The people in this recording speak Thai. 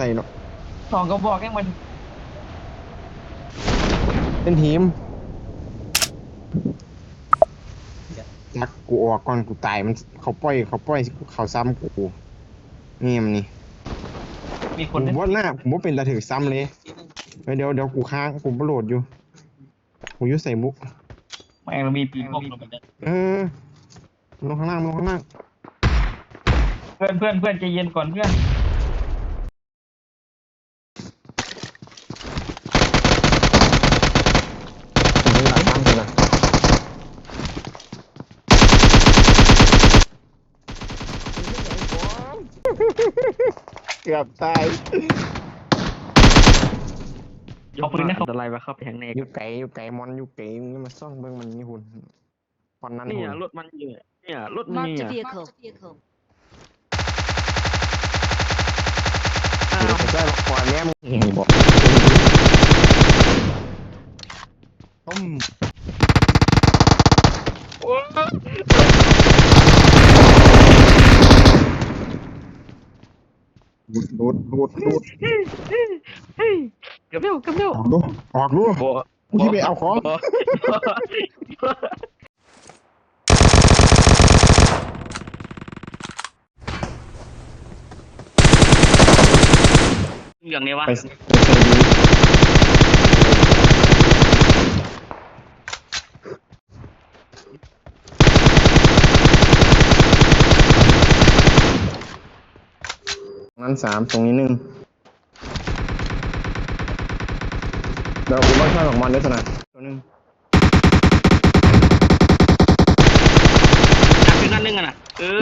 ใส่เนาะสองกระบอกยังมันเป็นทีมจักกูออกก่อนกูตายมันเขาปล่อยเขาปล่อยเขาซ้ำกูนี่มันนี่มีคผนมว่าหน้าผมว่าเป็นตาถือซ้ำเลยเฮ้ยเดี๋ยวเดี๋ยวกูค้างกูประโหลดอยู่กูอยุ่ใส่มุก แม่งเรามีปีพวกเราเออลงข้างล่างลงข้างล่างเพื่อนเพื่อนเพื่อนใจเย็นก่อนเพื่อน ผมไม่หลับตามกูนะ เกือบตายเอาปืนนะเขาอะไรวะเข้าไปทางในอยู่ไกลอยู่ไกลมอนอยู่ไกลมึงอย่ามาซ่องเบิ่งมันนี่หุ่นตอนนั้นเนี่หุ่ยนรถมันเยอะเนี่ยรถมัน Marked เนี่ a ย vehicle. อ้าวไม่ใช่หรอกปล่อยแม่มึงเห็นบอกต้ม ดูดดูดดูดเฮ้ยกำเร็วกำเร็วออกดูออกดูบ่กูที่ไปเอาของบ่อย่างนี้วะไปไปใส่ดี นั้นสามตรงนี้หนึ่งเดี๋ยวกูว่าช่วยของมันด้วยสนะตัวหนึ่งจับเป็นนั่นนึงอะนะเออ